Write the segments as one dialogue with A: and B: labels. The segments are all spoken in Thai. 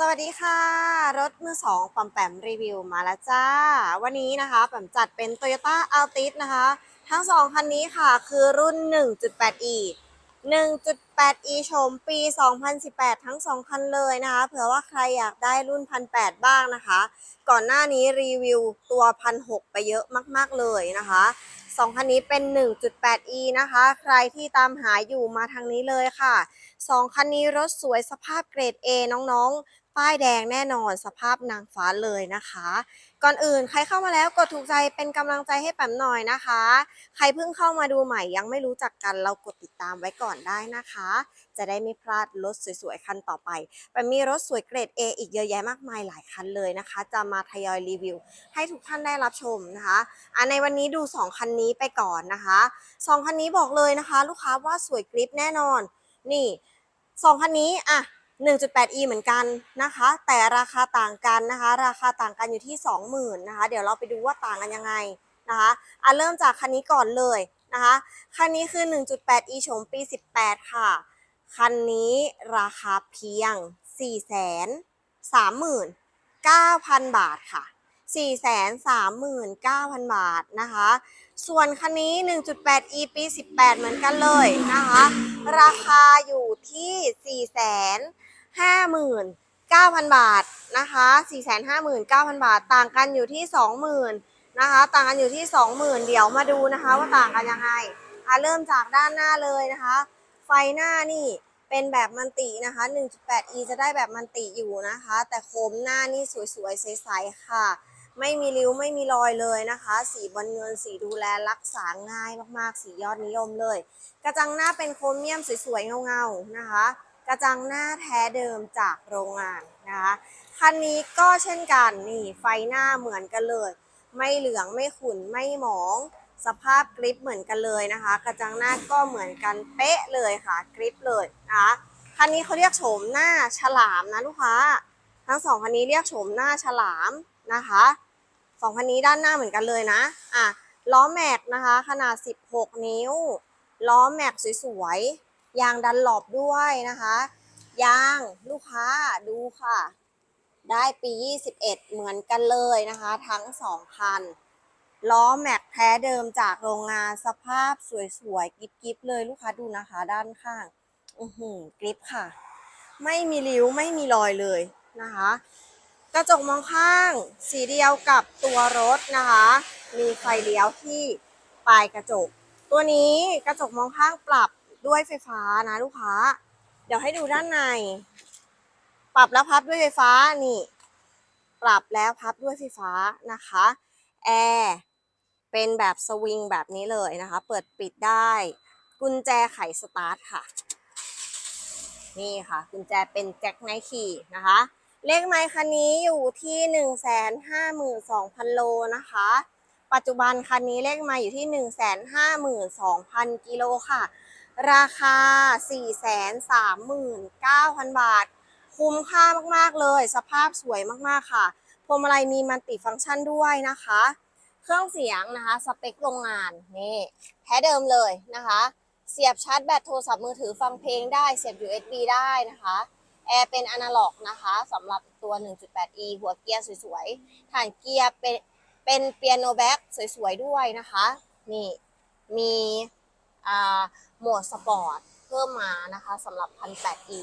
A: สวัสดีค่ะ รถมือสองปัมแปมรีวิวมาแล้วจ้า วันนี้นะคะแปมจัดเป็น Toyota Altis นะคะ ทั้งสองคันนี้ค่ะ คือรุ่น 1.8e 1.8e ชมปี 2018 ทั้งสองคันเลยนะคะ เผื่อว่าใครอยากได้รุ่น 1,800 บ้างนะคะ ก่อนหน้านี้รีวิวตัว 1,600 ไปเยอะมาก ๆ เลยนะคะสองคันนี้เป็น 1.8e นะคะ ใครที่ตามหาอยู่มาทางนี้เลยค่ะสองคันนี้รถสวยสภาพเกรด A น้องๆ ป้ายแดงแน่นอนสภาพนางฟ้าเลยนะคะ ก่อนอื่นใครเข้ามาแล้วกดถูกใจเป็นกำลังใจให้แปมหน่อยนะคะ ใครเพิ่งเข้ามาดูใหม่ยังไม่รู้จักกันเรากดติดตามไว้ก่อนได้นะคะ จะได้ไม่พลาดรถสวยๆคันต่อไปแปมมีรถสวยเกรด A อีกเยอะแยะมากมายหลายคันเลยนะคะ จะมาทยอยรีวิว ให้ทุกท่านได้รับชมนะคะอะในวันนี้ดู 2 คันนี้ไปก่อนนะคะ2คันนี้บอกเลยนะคะ ลูกค้าว่าสวยกริปแน่นอนนี่สองคันนี้อะ 1.8e เหมือนกันนะคะ แต่ราคาต่างกันนะคะ ราคาต่างกันอยู่ที่ 20,000นะคะ เดี๋ยวเราไปดูว่าต่างกันยังไงนะคะอะเริ่มจากคันนี้ก่อนเลยนะคะ คันนี้คือ 1.8e โฉมปี 18 ค่ะ คันนี้ราคาเพียง 439,000 บาทค่ะ 439,000 บาทนะคะ ส่วนคันนี้ 1.8e ปี 18 เหมือนกันเลยนะคะ ราคาอยู่ที่ 4 0 0 0 459,000บาทนะคะ459,000บาท ต่างกันอยู่ที่20,000นะคะ ต่างกันอยู่ที่20,000เดี๋ยวมาดูนะคะ ว่าต่างกันยังไงอะเริ่มจากด้านหน้าเลยนะคะ ไฟหน้านี่เป็นแบบมันตินะคะ 1.8e จะได้แบบมันติอยู่นะคะ แต่โคมหน้านี่สวยๆใสๆค่ะ ไม่มีริ้วไม่มีรอยเลยนะคะ สีบอลเงินสีดูแลรักษาง่ายมากๆ สียอดนิยมเลย กระจังหน้าเป็นโครเมียมสวยๆเงาๆนะคะ กระจังหน้าแท้เดิมจากโรงงานนะคะคันนี้ก็เช่นกันนี่ไฟหน้าเหมือนกันเลย ไม่เหลืองไม่ขุ่นไม่หมอง สภาพกริปเหมือนกันเลยนะคะ กระจังหน้าก็เหมือนกันเป๊ะเลยค่ะกริปเลยนะคะคันนี้เขาเรียกโฉมหน้าฉลามนะลูกค้า ทั้งสองคันนี้เรียกโฉมหน้าฉลามนะคะสองคันนี้ด้านหน้าเหมือนกันเลยนะอะล้อแม็กนะคะ ขนาด 16 นิ้ว ล้อแม็กสวยๆ ยางดันหลบด้วยนะคะ ยางลูกค้าดูค่ะ ได้ปี 21 เหมือนกันเลยนะคะ ทั้งสองคันล้อแม็กแท้เดิมจากโรงงานสภาพสวยๆกิบๆเลยลูกค้าดูนะคะ ด้านข้าง อือหือกริปค่ะ ไม่มีริ้วไม่มีรอยเลยนะคะ กระจกมองข้าง สีเดียวกับตัวรถนะคะ มีไฟเลี้ยวที่ปลายกระจก ตัวนี้กระจกมองข้างปรับ ด้วยไฟฟ้านะลูกค้า เดี๋ยวให้ดูด้านใน ปรับแล้วพับด้วยไฟฟ้านี่ ปรับแล้วพับด้วยไฟฟ้านะคะแอร์เป็นแบบสวิงแบบนี้เลยนะคะ เปิดปิดได้ กุญแจไขสตาร์ทค่ะ นี่ค่ะ กุญแจเป็นแจ็คไนคีนะคะ เลขไมค์คันนี้อยู่ที่ 1 5 2 0 0 0 โลนะคะ ปัจจุบันคันนี้เลขไมค์อยู่ที่ 1 5 2 0 0 0 กิโลค่ะ ราคา 439,000 บาท คุ้มค่ามาก ๆ เลย สภาพสวยมาก ๆ ค่ะ พวงมาลัยมีมัลติฟังก์ชันด้วยนะคะ เครื่องเสียงนะคะ สเปคโรงงาน นี่แท้เดิมเลยนะคะ เสียบชาร์จแบตโทรศัพท์มือถือฟังเพลงได้ เสียบ USB ได้นะคะแอร์เป็นอนาล็อกนะคะสำหรับตัว 1.8e หัวเกียร์สวยๆ ฐานเกียร์เป็นเป็นเปียโนแบ็กสวยๆ ด้วยนะคะ นี่มี โหมดสปอร์ตเพิ่มมานะคะสำหรับ 1,8e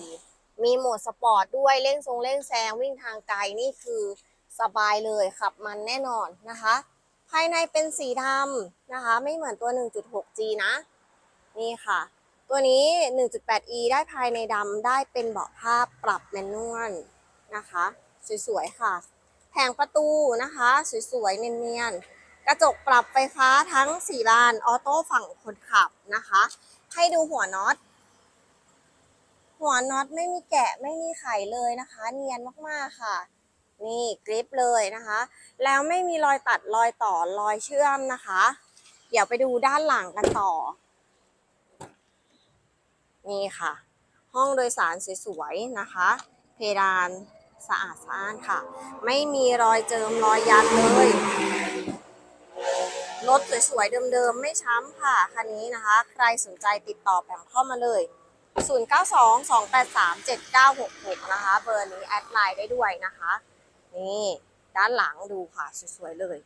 A: มีโหมดสปอร์ตด้วยเร่งทรงเร่งแซงวิ่งทางไกลนี่คือสบายเลยขับมันแน่นอนนะคะ ภายในเป็นสีดำนะคะ ไม่เหมือนตัว 1.6G นะ นี่ค่ะ ตัวนี้ 1.8e ได้ภายในดำได้เป็นเบาะผ้าปรับแมนนวลนะคะ สวยๆค่ะ แผงประตูนะคะ สวยๆเนียนๆ กระจกปรับไฟฟ้าทั้ง4บานออโต้ฝั่งคนขับนะคะ ให้ดูหัวน็อต หัวน็อตไม่มีแกะไม่มีไขเลยนะคะ เนียนมากๆค่ะ นี่กริปเลยนะคะ แล้วไม่มีรอยตัดรอยต่อรอยเชื่อมนะคะ เดี๋ยวไปดูด้านหลังกันต่อ นี่ค่ะ ห้องโดยสารสวยๆนะคะ เพดานสะอาดสะอ้านค่ะ ไม่มีรอยเจิมรอยยันเลย ถสวยๆ เดิมๆ ไม่ช้ำค่ะ คันนี้นะคะ ใครสนใจติดต่อแปมเข้ามาเลย 0922837966 นะคะ เบอร์นี้แอดไลน์ได้ด้วยนะคะ นี่ด้านหลังดูค่ะ สวยๆ เลย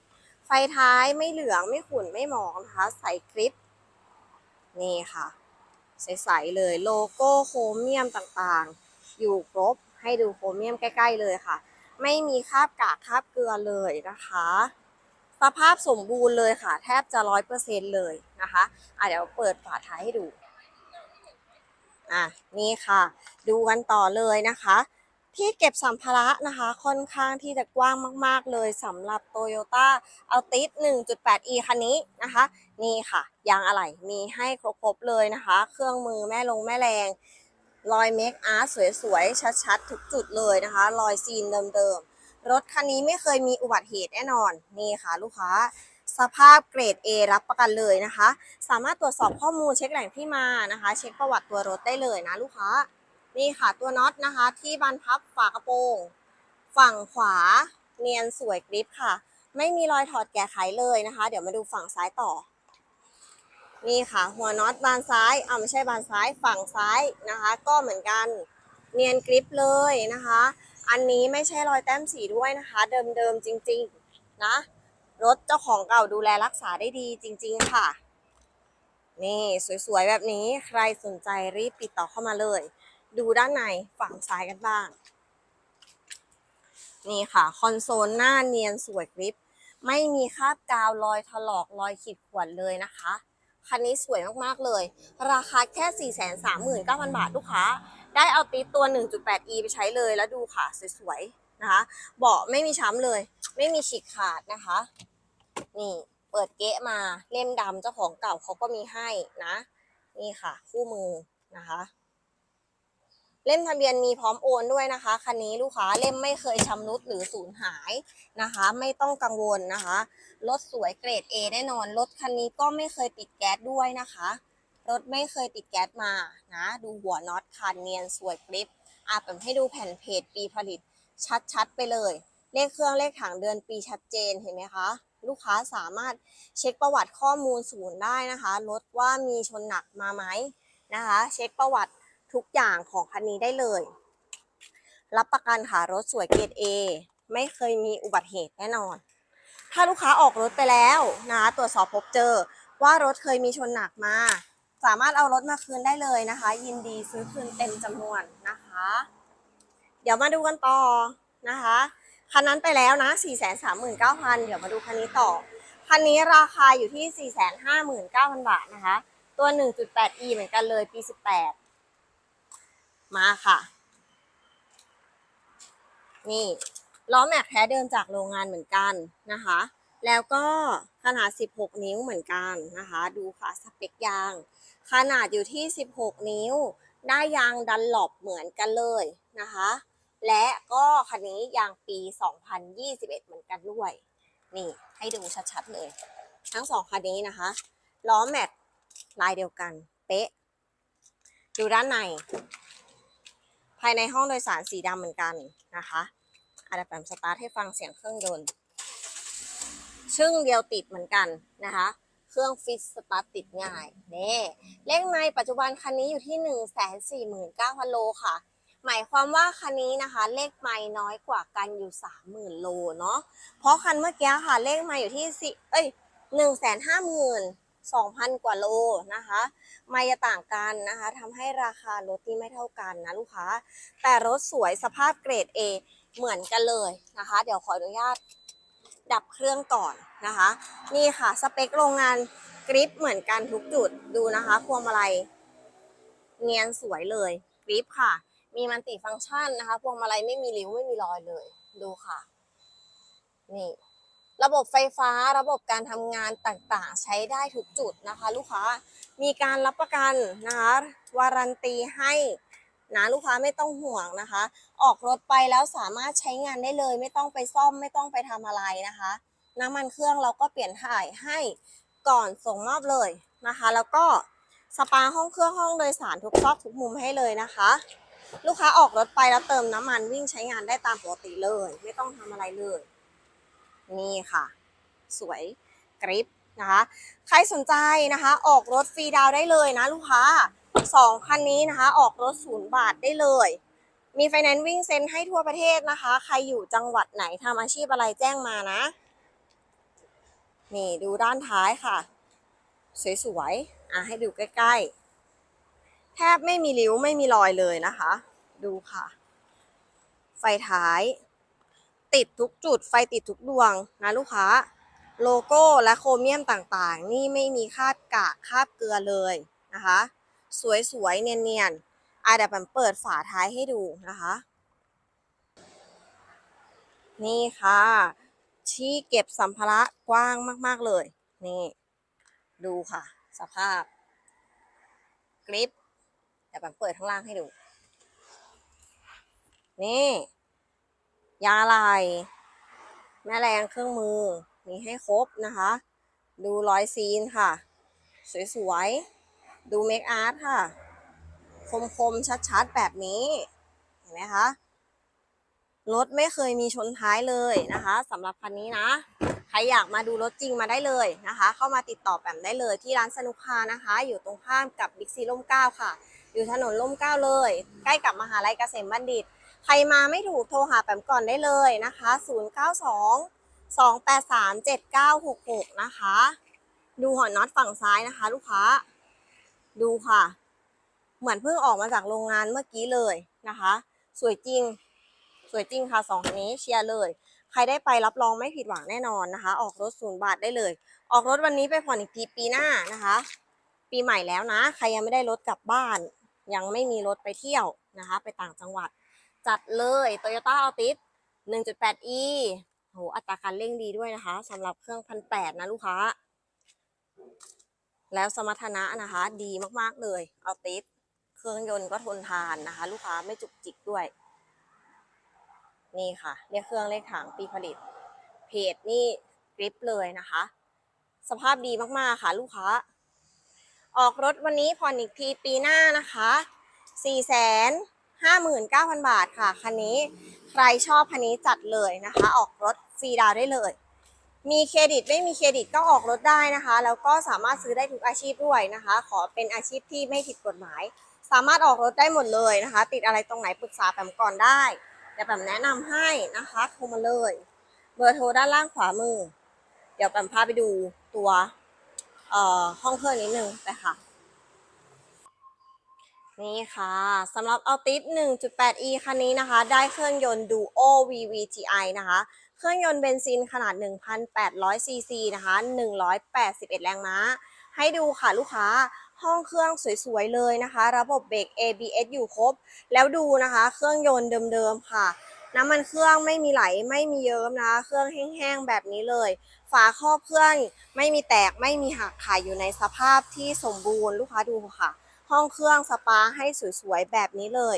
A: ไฟท้ายไม่เหลืองไม่ขุ่นไม่หมองนะคะ ใส่คลิป นี่ค่ะ ใสๆ เลยโลโก้โครเมียมต่างๆ อยู่ครบให้ดูโครเมียมใกล้ ๆ เลยค่ะ ไม่มีคราบกากคราบเกลือเลยนะคะ สภาพสมบูรณ์เลยค่ะ แทบจะร้อยเปอร์เซ็นเลยนะคะอะเดี๋ยวเปิดฝาท้ายให้ดูอะนี่ค่ะ ดูกันต่อเลยนะคะ ที่เก็บสัมภาระนะคะ ค่อนข้างที่จะกว้างมาก ๆ เลยสำหรับ Toyota Altis 1.8e คันนี้นะคะ นี่ค่ะ ยางอะไหล่มีให้ครบ ๆ เลยนะคะ เครื่องมือแม่ลงแม่แรงรอยเมคอาร์ตสวย ๆ ชัด ๆ ทุกจุดเลยนะคะ รอยซีนเดิม ๆ รถคันนี้ไม่เคยมีอุบัติเหตุแน่นอน นี่ค่ะลูกค้า สภาพเกรด A รับประกันเลยนะคะ สามารถตรวจสอบข้อมูลเช็คแหล่งที่มานะคะ เช็คประวัติตัวรถได้เลยนะลูกค้า นี่ค่ะตัวน็อตนะคะ ที่บานพับฝากระโปรง ฝั่งขวาเนียนสวยกริปค่ะ ไม่มีรอยถอดแก้ไขเลยนะคะ เดี๋ยวมาดูฝั่งซ้ายต่อนี่ค่ะ หัวน็อตบานซ้ายอ่าไม่ใช่บานซ้ายฝั่งซ้ายนะคะ ก็เหมือนกันเนียนกริปเลยนะคะ อันนี้ไม่ใช่รอยแต้มสีด้วยนะคะ เดิมๆจริงๆนะ รถเจ้าของเก่าดูแลรักษาได้ดีจริง ๆ ค่ะ นี่สวยๆแบบนี้ใครสนใจรีบติดต่อเข้ามาเลย ดูด้านในฝั่งซ้ายกันบ้าง นี่ค่ะ คอนโซลหน้าเนียนสวยกริป ไม่มีคราบกาวรอยถลอกรอยขีดข่วนเลยนะคะคันนี้สวยมาก ๆ เลย ราคาแค่ 439,000 บาทลูกค้า ได้เอาติตัว 1.8e ไปใช้เลยแล้วดูค่ะ สวยๆนะคะ เบาะไม่มีช้ำเลย ไม่มีฉีกขาดนะคะ นี่เปิดเก๊ะมาเล่มดำเจ้าของเก่าเขาก็มีให้นะ นี่ค่ะ คู่มือนะคะเล่มทะเบียนมีพร้อมโอนด้วยนะคะคันนี้ลูกค้าเล่มไม่เคยชำรุดหรือสูญหายนะคะ ไม่ต้องกังวลนะคะรถสวยเกรด A แน่นอนรถคันนี้ก็ไม่เคยติดแก๊สด้วยนะคะ รถไม่เคยติดแก๊สมานะ ดูหัวน็อตคันเนียนสวยกริปอะผมให้ดูแผ่นเพจปีผลิต ชัดๆไปเลย เลขเครื่องเลขถังเดือนปีชัดเจนเห็นไหมคะ ลูกค้าสามารถเช็คประวัติข้อมูลศูนย์ได้นะคะรถว่ามีชนหนักมาไหมนะคะ เช็คประวัติทุกอย่างของคันนี้ได้เลย รับประกันค่ะรถสวยเกรด A ไม่เคยมีอุบัติเหตุแน่นอน ถ้าลูกค้าออกรถไปแล้วนะตรวจสอบพบเจอว่ารถเคยมีชนหนักมา สามารถเอารถมาคืนได้เลยนะคะ ยินดีซื้อคืนเต็มจำนวนนะคะ เดี๋ยวมาดูกันต่อนะคะคันนั้นไปแล้วนะ439,000 เดี๋ยวมาดูคันนี้ต่อ คันนี้ราคาอยู่ที่ 459,000 บาทนะคะ ตัว 1.8e เหมือนกันเลยปี 18 มาค่ะ นี่ล้อแม็กแท้เดิมจากโรงงานเหมือนกันนะคะ แล้วก็ขนาด 16 นิ้วเหมือนกันนะคะ ดูค่ะสเปคยาง ขนาดอยู่ที่ 16 นิ้ว ได้ยางดันหลบเหมือนกันเลยนะคะ และก็คันนี้ยางปี 2021 เหมือนกันด้วย นี่ให้ดูชัดๆเลย ทั้งสองคันนี้นะคะ ล้อแม็กลายเดียวกัน เป๊ะ ดูด้านใน ภายในห้องโดยสารสีดำเหมือนกันนะคะอาจจะแปมสตาร์ทให้ฟังเสียงเครื่องยนต์ชึ่งเดียวติดเหมือนกันนะคะ เครื่องฟิตสตาร์ทติดง่ายเน่เลขในปัจจุบันคันนี้อยู่ที่ 1 4 9 0 0 0 โลค่ะ หมายความว่าคันนี้นะคะ เลขไม้น้อยกว่ากันอยู่ 30,000 โลเนาะเพราะคันเมื่อกี้ค่ะเลขไม้อยู่ที่สิเอ้ย1 5 0 0 0 2,000 กว่าโลนะคะไม่จะต่างกันนะคะทำให้ราคารถที่ไม่เท่ากันนะลูกค้า แต่รถสวยสภาพเกรด A เหมือนกันเลยนะคะ เดี๋ยวขออนุญาต ดับเครื่องก่อนนะคะ นี่ค่ะสเปคโรงงานกริปเหมือนกันทุกจุดดูนะคะพวงมาลัยเนียนสวยเลยกริปค่ะ มีมันติฟังก์ชันนะคะ พวงมาลัยไม่มีริ้วไม่มีรอยเลย ดูค่ะ นี่ ระบบไฟฟ้าระบบการทำงานต่างๆ ใช้ได้ทุกจุดนะคะ ลูกค้ามีการรับประกันนะคะวารันตีให้ นะลูกค้าไม่ต้องห่วงนะคะ ออกรถไปแล้วสามารถใช้งานได้เลย ไม่ต้องไปซ่อมไม่ต้องไปทำอะไรนะคะ น้ำมันเครื่องเราก็เปลี่ยนถ่ายให้ก่อนส่งมอบเลยนะคะ แล้วก็สปาห้องเครื่องห้องโดยสารทุกซอกทุกมุมให้เลยนะคะ ลูกค้าออกรถไปแล้วเติมน้ำมันวิ่งใช้งานได้ตามปกติเลย ไม่ต้องทำอะไรเลย นี่ค่ะ สวยกริปนะคะ ใครสนใจนะคะ ออกรถฟรีดาวได้เลยนะลูกค้า สองคันนี้นะคะ ออกรถศูนย์บาทได้เลย มีไฟแนนซ์วิ่งเซ็นให้ทั่วประเทศนะคะ ใครอยู่จังหวัดไหนทำอาชีพอะไรแจ้งมานะ นี่ดูด้านท้ายค่ะ สวยๆ อะให้ดูใกล้ๆ แทบไม่มีริ้วไม่มีรอยเลยนะคะ ดูค่ะ ไฟท้าย ติดทุกจุดไฟติดทุกดวงนะลูกค้า โลโก้และโครเมียมต่างๆ นี่ไม่มีคาดกากคาบเกลือเลยนะคะ สวยๆ เนียนๆอะเดี๋ยวผมเปิดฝาท้ายให้ดูนะคะ นี่ค่ะ ที่เก็บสัมภาระกว้างมากๆเลย นี่ ดูค่ะ สภาพ กริปเดี๋ยวผมเปิดข้างล่างให้ดู นี่ ยาลายแม่แรงเครื่องมือ มีให้ครบนะคะ ดูรอยซีนค่ะ สวยๆ ดูเมคอาร์ตค่ะ คมๆ ชัดๆ แบบนี้ เห็นไหมคะ รถไม่เคยมีชนท้ายเลยนะคะสำหรับคันนี้นะ ใครอยากมาดูรถจริงมาได้เลยนะคะ เข้ามาติดต่อแปมได้เลยที่ร้านสนุกคานะคะ อยู่ตรงข้ามกับบิ๊กซีล่มเก้าค่ะ อยู่ถนนล่มเก้าเลย ใกล้กับมหาลัยเกษมบัณฑิต ใครมาไม่ถูกโทรหาแปมก่อนได้เลยนะคะ 092 283 7966 นะคะ ดูหัวน็อตฝั่งซ้ายนะคะ ลูกค้า ดูค่ะ เหมือนเพิ่งออกมาจากโรงงานเมื่อกี้เลยนะคะ สวยจริง สวยจริงค่ะสองคันนี้เชียร์เลย ใครได้ไปรับรองไม่ผิดหวังแน่นอนนะคะ ออกรถศูนย์บาทได้เลย ออกรถวันนี้ไปผ่อนอีกทีปีหน้านะคะ ปีใหม่แล้วนะ ใครยังไม่ได้รถกลับบ้าน ยังไม่มีรถไปเที่ยวนะคะ ไปต่างจังหวัด จัดเลย Toyota Altis 1.8e โหอัตราการเร่งดีด้วยนะคะสำหรับเครื่องพันแปดนะลูกค้า แล้วสมรรถนะนะคะ ดีมากๆเลย Altis เครื่องยนต์ก็ทนทานนะคะ ลูกค้าไม่จุกจิกด้วย นี่ค่ะเรียกเครื่องเลขถังปีผลิต เพจนี่กริปเลยนะคะ สภาพดีมากๆค่ะ ลูกค้า ออกรถวันนี้ผ่อนอีกทีปีหน้านะคะ4 5 9 0 0 0 บาทค่ะ คันนี้ใครชอบคันนี้จัดเลยนะคะ ออกรถฟรีดาวได้เลย มีเครดิตไม่มีเครดิตก็ออกรถได้นะคะ แล้วก็สามารถซื้อได้ทุกอาชีพด้วยนะคะ ขอเป็นอาชีพที่ไม่ผิดกฎหมาย สามารถออกรถได้หมดเลยนะคะ ติดอะไรตรงไหนปรึกษาแปมก่อนได้เดี๋ยวแปมแนะนำให้นะคะโทรมาเลย เบอร์โทรด้านล่างขวามือ เดี๋ยวแปมพาไปดูตัวเอ่อห้องเครื่องนิดนึงไปค่ะ นี่ค่ะสำหรับ Altis 1.8e คันนี้นะคะ ได้เครื่องยนต์ Duo VVTi นะคะ เครื่องยนต์เบนซินขนาด 1,800ซีซีนะคะ 181 แรงม้า ให้ดูค่ะลูกค้าห้องเครื่องสวยๆเลยนะคะ ระบบเบรก ABS อยู่ครบ แล้วดูนะคะ เครื่องยนต์เดิมๆค่ะ น้ำมันเครื่องไม่มีไหลไม่มีเยิ้มนะคะ เครื่องแห้งๆแบบนี้เลย ฝาครอบเครื่องไม่มีแตกไม่มีหักค่ะอยู่ในสภาพที่สมบูรณ์ลูกค้าดูค่ะ ห้องเครื่องสปาให้สวยๆแบบนี้เลย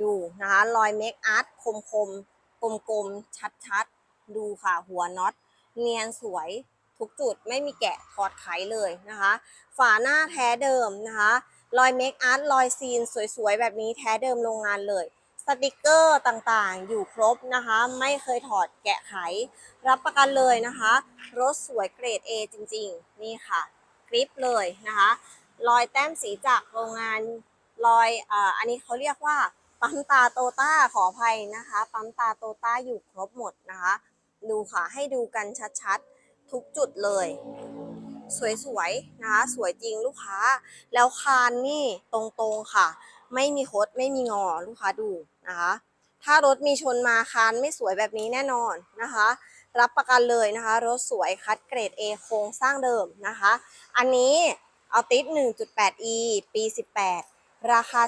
A: ดูนะคะรอยเมคอาร์ตคมๆกลมๆชัดๆ ดูค่ะหัวน็อตเนียนสวยทุกจุดไม่มีแกะถอดไขเลยนะคะ ฝาหน้าแท้เดิมนะคะรอยเมคอาร์ตรอยซีนสวยๆ แบบนี้แท้เดิมโรงงานเลยสติกเกอร์ต่างๆ อยู่ครบนะคะ ไม่เคยถอดแกะไข รับประกันเลยนะคะ รถสวยเกรด A จริงๆ นี่ค่ะกริปเลยนะคะ รอยแต้มสีจากโรงงานรอยออันนี้เขาเรียกว่า ปั๊มตาโตต้าขออภัยนะคะ ปั๊มตาโตต้าอยู่ครบหมดนะคะ ดูค่ะ ให้ดูกันชัดๆ ทุกจุดเลย สวยๆนะคะสวยจริงลูกค้า แล้วคานนี่ตรงๆค่ะ ไม่มีคดไม่มีงอลูกค้าดูนะคะ ถ้ารถมีชนมาคานไม่สวยแบบนี้แน่นอนนะคะ รับประกันเลยนะคะ รถสวยคัดเกรด A โครงสร้างเดิมนะคะ อันนี้เอาติด 1.8e ปี 18 ราคา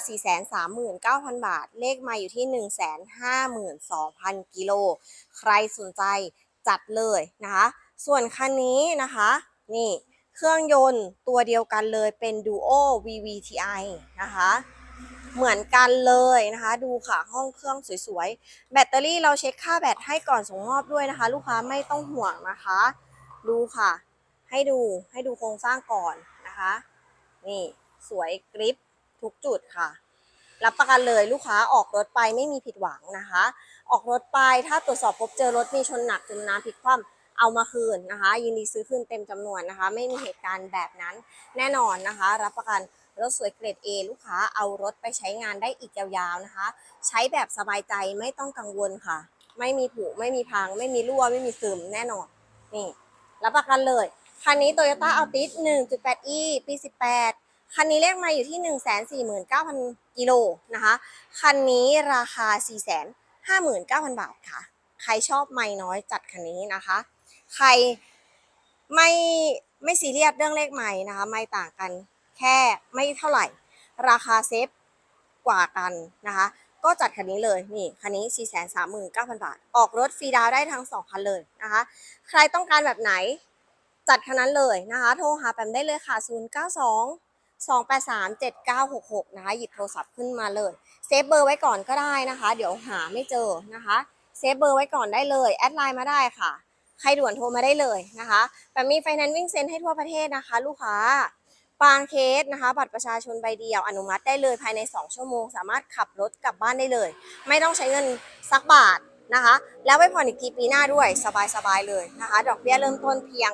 A: 439,000 บาท เลขมาอยู่ที่ 152,000 กิโล ใครสนใจจัดเลยนะคะ ส่วนคันนี้นะคะ นี่เครื่องยนต์ตัวเดียวกันเลยเป็น Duo VVTi นะคะ เหมือนกันเลยนะคะ ดูค่ะห้องเครื่องสวยๆ แบตเตอรี่เราเช็คค่าแบตให้ก่อนส่งมอบด้วยนะคะ ลูกค้าไม่ต้องห่วงนะคะ ดูค่ะ ให้ดูให้ดูโครงสร้างก่อนนะคะ นี่สวยกริป ทุกจุดค่ะ รับประกันเลยลูกค้าออกรถไปไม่มีผิดหวังนะคะ ออกรถไปถ้าตรวจสอบพบเจอรถมีชนหนักจมน้ำพลิกคว่ำเอามาคืนนะคะ ยินดีซื้อคืนเต็มจำนวนนะคะ ไม่มีเหตุการณ์แบบนั้นแน่นอนนะคะ รับประกันรถสวยเกรด A ลูกค้าเอารถไปใช้งานได้อีกยาวๆนะคะ ใช้แบบสบายใจไม่ต้องกังวลค่ะ ไม่มีผุไม่มีพัง ไม่มีรั่วไม่มีซึมแน่นอนนี่รับประกันเลยคันนี้ Toyota Altis 1.8e ปี 18 คันนี้เลขมาอยู่ที่ 149,000 กิโลนะคะ คันนี้ราคา 459,000 บาทค่ะ ใครชอบไม่น้อยจัดคันนี้นะคะ ใครไม่ไม่ซีเรียสเรื่องเลขไม่นะคะ ไม่ต่างกันแค่ไม่เท่าไหร่ ราคาเซฟกว่ากันนะคะ ก็จัดคันนี้เลยนี่คันนี้ 439,000 บาท ออกรถฟรีดาวได้ทั้ง 2 คันเลยนะคะ ใครต้องการแบบไหนจัดคันนั้นเลยนะคะ โทรหาแปมได้เลยค่ะ 092 283 7966 นะคะ หยิบโทรศัพท์ขึ้นมาเลย เซฟเบอร์ไว้ก่อนก็ได้นะคะ เดี๋ยวหาไม่เจอนะคะ เซฟเบอร์ไว้ก่อนได้เลย แอดไลน์มาได้ค่ะ ใครด่วนโทรมาได้เลยนะคะแปมมีไฟแนนซ์วิ่งเซ็นให้ทั่วประเทศนะคะ ลูกค้าบางเคสนะคะ บัตรประชาชนใบเดียวอนุมัติได้เลยภายใน 2 ชั่วโมง สามารถขับรถกลับบ้านได้เลย ไม่ต้องใช้เงินสักบาทนะคะ แล้วไปผ่อนอีกทีปีหน้าด้วยสบายๆเลยนะคะ ดอกเบี้ยเริ่มต้นเพียง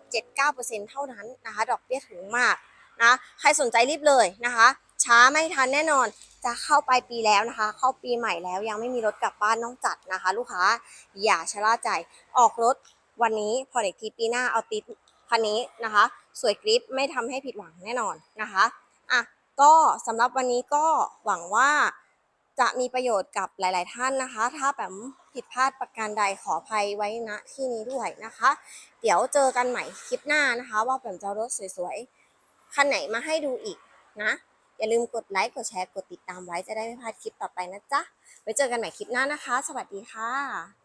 A: 2.79%เท่านั้นนะคะ ดอกเบี้ยถึงมาก นะใครสนใจรีบเลยนะคะ ช้าไม่ทันแน่นอนจะเข้าไปปีแล้วนะคะ เข้าปีใหม่แล้วยังไม่มีรถกลับบ้านต้องจัดนะคะ ลูกค้าอย่าชะล่าใจออกรถวันนี้ผ่อนอีกทีปีหน้าเอาติดคันนี้นะคะ สวยกริปไม่ทำให้ผิดหวังแน่นอนนะคะอะก็สำหรับวันนี้ก็หวังว่าจะมีประโยชน์กับหลาย ๆ ท่านนะคะ ถ้าแบบผิดพลาดประการใดขออภัยไว้ณที่นี้ด้วยนะคะ เดี๋ยวเจอกันใหม่คลิปหน้านะคะ ว่าแบบจะรถสวย ๆ คันไหนมาให้ดูอีกนะ อย่าลืมกดไลค์กดแชร์กดติดตามไว้จะได้ไม่พลาดคลิปต่อไปนะจ๊ะไว้เจอกันใหม่คลิปหน้านะคะ สวัสดีค่ะ